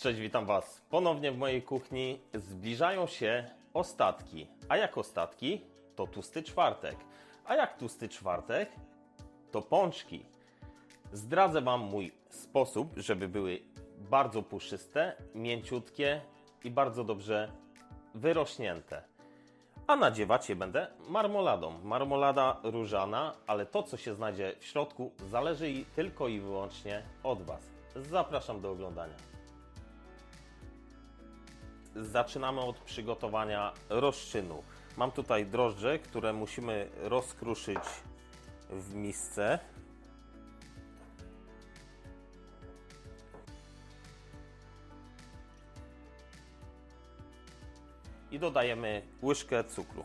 Cześć, witam Was ponownie w mojej kuchni. Zbliżają się ostatki. A jak ostatki, to tłusty czwartek. A jak tłusty czwartek, to pączki. Zdradzę Wam mój sposób, żeby były bardzo puszyste, mięciutkie i bardzo dobrze wyrośnięte. A nadziewać je będę marmoladą. Marmolada różana, ale to, co się znajdzie w środku, zależy i tylko i wyłącznie od Was. Zapraszam do oglądania. Zaczynamy od przygotowania rozczynu. Mam tutaj drożdże, które musimy rozkruszyć w misce. I dodajemy łyżkę cukru.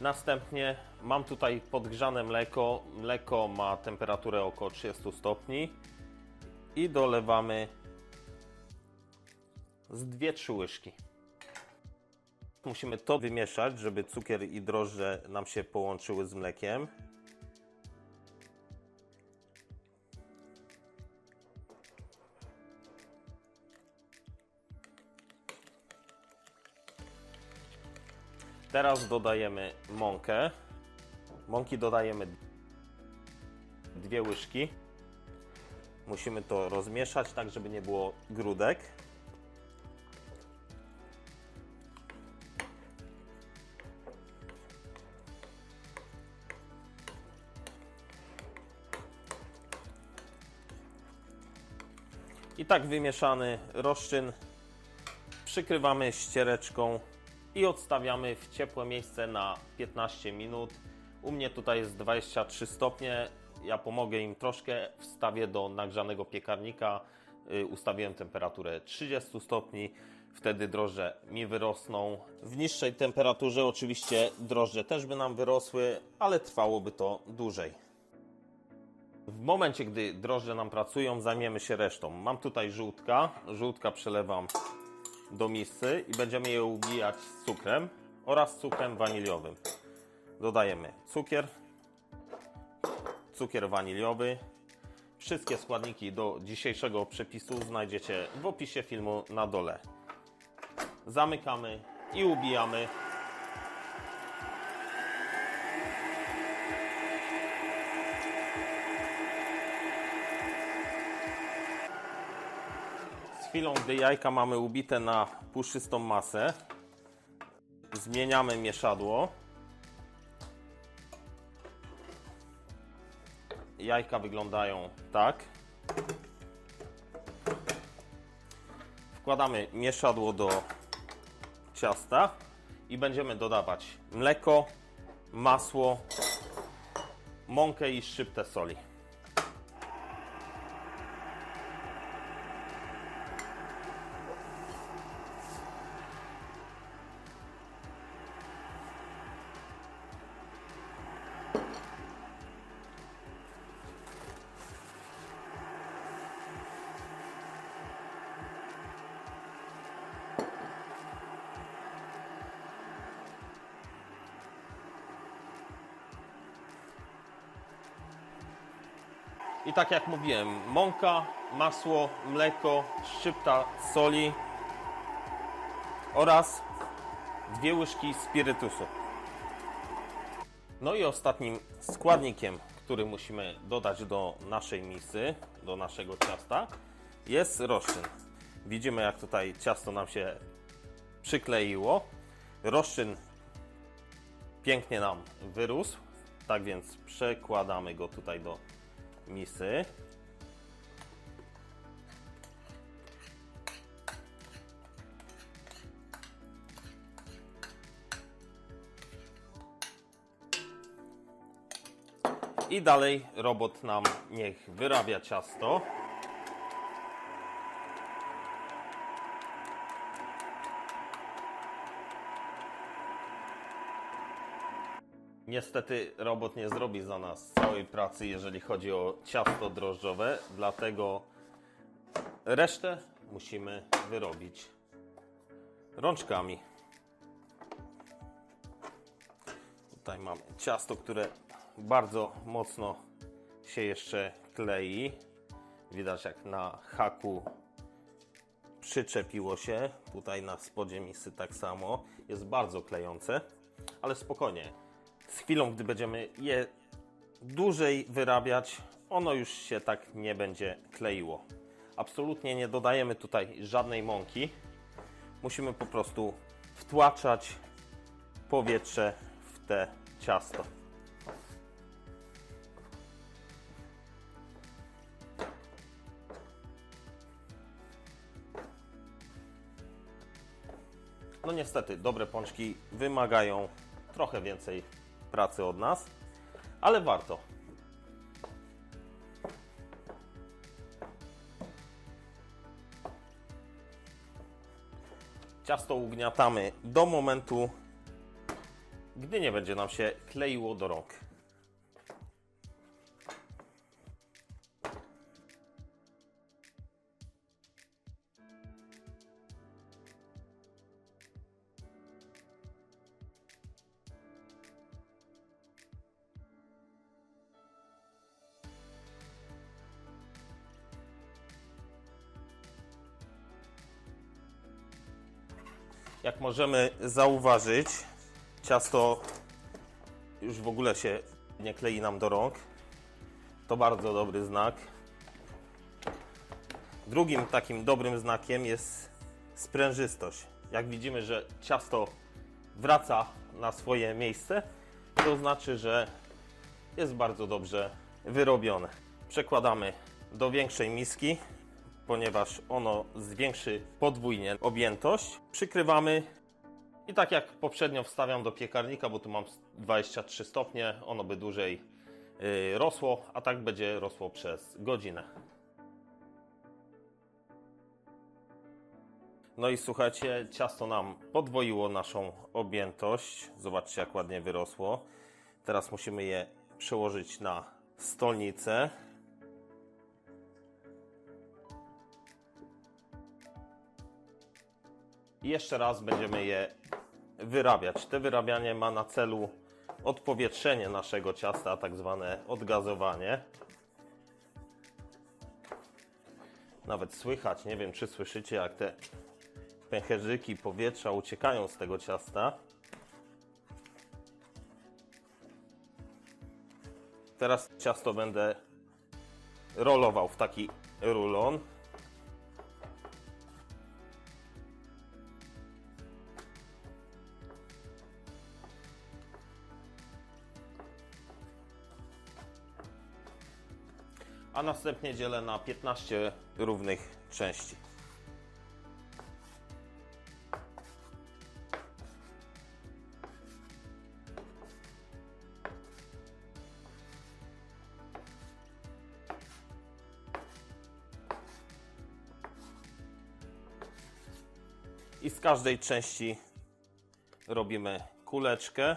Następnie mam tutaj podgrzane mleko. Mleko ma temperaturę około 30 stopni i dolewamy z 2-3 łyżki. Musimy to wymieszać, żeby cukier i drożdże nam się połączyły z mlekiem. Teraz dodajemy mąkę. Mąki dodajemy dwie łyżki. Musimy to rozmieszać tak, żeby nie było grudek. I tak wymieszany rozczyn przykrywamy ściereczką i odstawiamy w ciepłe miejsce na 15 minut. U mnie tutaj jest 23 stopnie. Ja pomogę im troszkę, wstawię do nagrzanego piekarnika. Y, Ustawiłem temperaturę 30 stopni. Wtedy drożdże mi wyrosną. W niższej temperaturze oczywiście drożdże też by nam wyrosły, ale trwałoby to dłużej. W momencie, gdy drożdże nam pracują, zajmiemy się resztą. Mam tutaj żółtka. Żółtka przelewam do misy i będziemy je ubijać z cukrem oraz cukrem waniliowym. Dodajemy cukier, cukier waniliowy. Wszystkie składniki do dzisiejszego przepisu znajdziecie w opisie filmu na dole. Zamykamy i ubijamy. Chwilą, gdy jajka mamy ubite na puszystą masę, zmieniamy mieszadło. Jajka wyglądają tak. Wkładamy mieszadło do ciasta i będziemy dodawać mleko, masło, mąkę i szczyptę soli. I tak jak mówiłem, mąka, masło, mleko, szczypta soli oraz dwie łyżki spirytusu. No i ostatnim składnikiem, który musimy dodać do naszej misy, do naszego ciasta, jest rozczyn. Widzimy jak tutaj ciasto nam się przykleiło. Rozczyn pięknie nam wyrósł, tak więc przekładamy go tutaj do misy. I dalej robot nam niech wyrabia ciasto. Niestety robot nie zrobi za nas całej pracy, jeżeli chodzi o ciasto drożdżowe, dlatego resztę musimy wyrobić rączkami. Tutaj mamy ciasto, które bardzo mocno się jeszcze klei. Widać jak na haku przyczepiło się. Tutaj na spodzie misy tak samo. Jest bardzo klejące, ale spokojnie. Z chwilą, gdy będziemy je dłużej wyrabiać, ono już się tak nie będzie kleiło. Absolutnie nie dodajemy tutaj żadnej mąki. Musimy po prostu wtłaczać powietrze w te ciasto. No niestety, dobre pączki wymagają trochę więcej pracy od nas, ale warto. Ciasto ugniatamy do momentu, gdy nie będzie nam się kleiło do rąk. Jak możemy zauważyć, ciasto już w ogóle się nie klei nam do rąk. To bardzo dobry znak. Drugim takim dobrym znakiem jest sprężystość. Jak widzimy, że ciasto wraca na swoje miejsce, to znaczy, że jest bardzo dobrze wyrobione. Przekładamy do większej miski, ponieważ ono zwiększy podwójnie objętość. Przykrywamy i tak jak poprzednio wstawiam do piekarnika, bo tu mam 23 stopnie, ono by dłużej y, rosło, a tak będzie rosło przez godzinę. No i słuchajcie, ciasto nam podwoiło naszą objętość. Zobaczcie, jak ładnie wyrosło. Teraz musimy je przełożyć na stolnicę. I jeszcze raz będziemy je wyrabiać. Te wyrabianie ma na celu odpowietrzenie naszego ciasta, tak zwane odgazowanie. Nawet słychać, nie wiem czy słyszycie, jak te pęcherzyki powietrza uciekają z tego ciasta. Teraz ciasto będę rolował w taki rulon. A następnie dzielę na 15 równych części. I z każdej części robimy kuleczkę,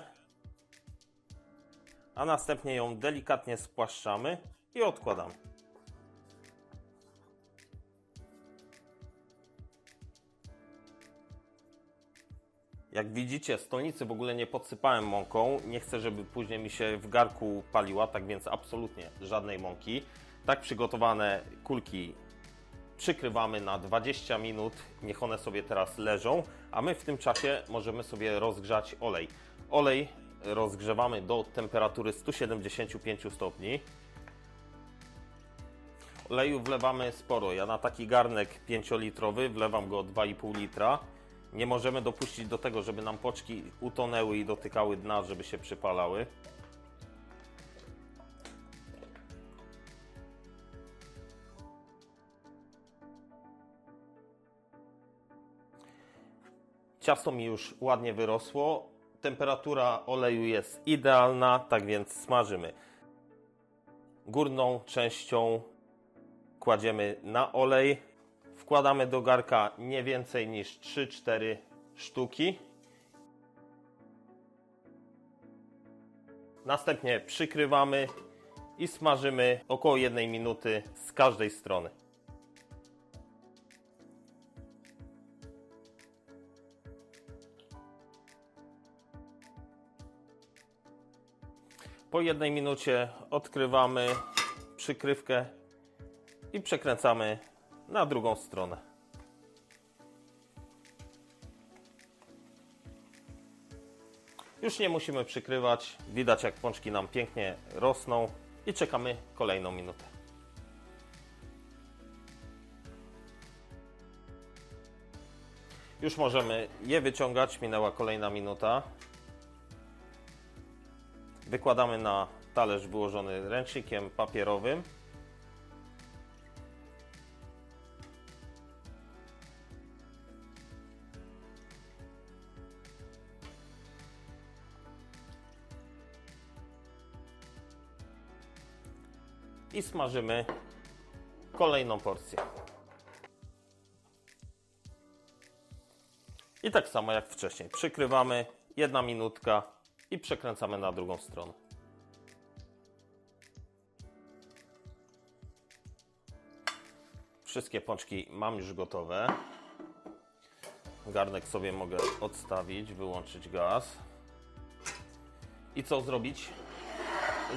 a następnie ją delikatnie spłaszczamy i odkładamy. Jak widzicie, stolnicy w ogóle nie podsypałem mąką. Nie chcę, żeby później mi się w garku paliła, tak więc absolutnie żadnej mąki. Tak przygotowane kulki przykrywamy na 20 minut. Niech one sobie teraz leżą, a my w tym czasie możemy sobie rozgrzać olej. Olej rozgrzewamy do temperatury 175 stopni. Oleju wlewamy sporo. Ja na taki garnek 5-litrowy wlewam go 2,5 litra. Nie możemy dopuścić do tego, żeby nam poczki utonęły i dotykały dna, żeby się przypalały. Ciasto mi już ładnie wyrosło. Temperatura oleju jest idealna, tak więc smażymy. Górną częścią kładziemy na olej. Wkładamy do garka nie więcej niż 3-4 sztuki. Następnie przykrywamy i smażymy około 1 minuty z każdej strony. Po jednej minucie odkrywamy przykrywkę i przekręcamy na drugą stronę. Już nie musimy przykrywać. Widać jak pączki nam pięknie rosną i czekamy kolejną minutę. Już możemy je wyciągać. Minęła kolejna minuta. Wykładamy na talerz wyłożony ręcznikiem papierowym. I smażymy kolejną porcję. I tak samo jak wcześniej. Przykrywamy, jedna minutka i przekręcamy na drugą stronę. Wszystkie pączki mam już gotowe. Garnek sobie mogę odstawić, wyłączyć gaz. I co zrobić,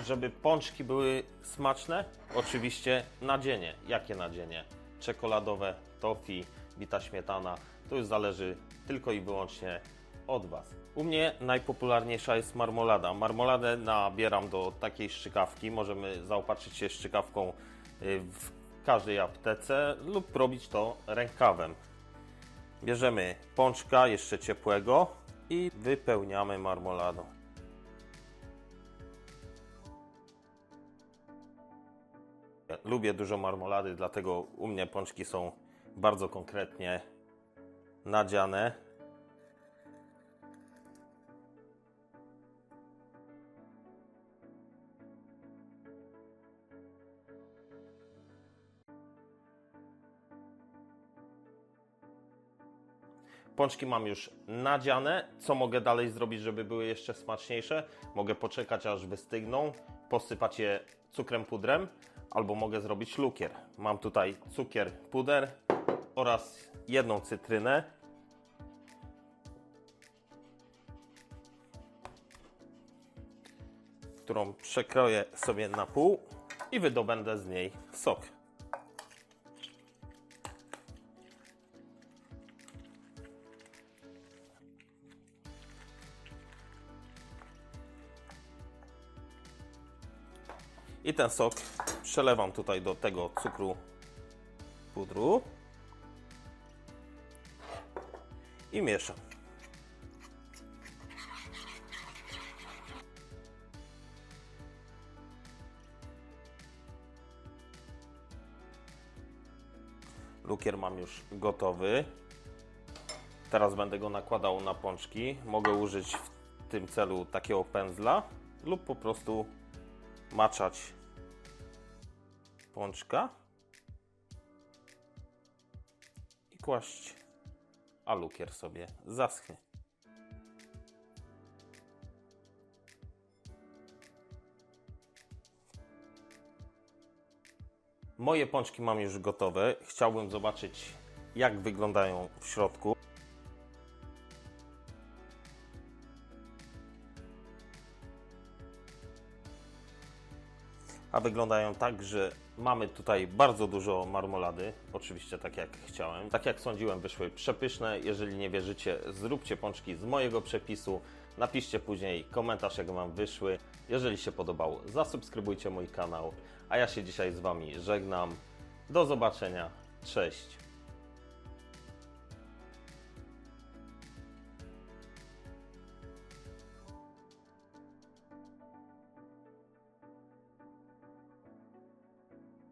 żeby pączki były smaczne? Oczywiście nadzienie. Jakie nadzienie? Czekoladowe, tofi, bita śmietana. To już zależy tylko i wyłącznie od Was. U mnie najpopularniejsza jest marmolada. Marmoladę nabieram do takiej szczykawki. Możemy zaopatrzyć się szczykawką y, w każdej aptece lub robić to rękawem. Bierzemy pączka jeszcze ciepłego i wypełniamy marmoladą. Lubię dużo marmolady, dlatego u mnie pączki są bardzo konkretnie nadziane. Pączki mam już nadziane. Co mogę dalej zrobić, żeby były jeszcze smaczniejsze? Mogę poczekać aż wystygną, posypać je cukrem pudrem, albo mogę zrobić lukier. Mam tutaj cukier puder oraz jedną cytrynę. którą przekroję sobie na pół i wydobędę z niej sok. I ten sok przelewam tutaj do tego cukru pudru i mieszam. Lukier mam już gotowy. Teraz będę go nakładał na pączki. Mogę użyć w tym celu takiego pędzla lub po prostu maczać pączka i kłaść, a lukier sobie zaschnie. Moje pączki mam już gotowe. Chciałbym zobaczyć, jak wyglądają w środku. A wyglądają tak, że mamy tutaj bardzo dużo marmolady, oczywiście tak jak chciałem. Tak jak sądziłem, wyszły przepyszne. Jeżeli nie wierzycie, zróbcie pączki z mojego przepisu. Napiszcie później komentarz, jak Wam wyszły. Jeżeli się podobało, zasubskrybujcie mój kanał. A ja się dzisiaj z Wami żegnam. Do zobaczenia. Cześć.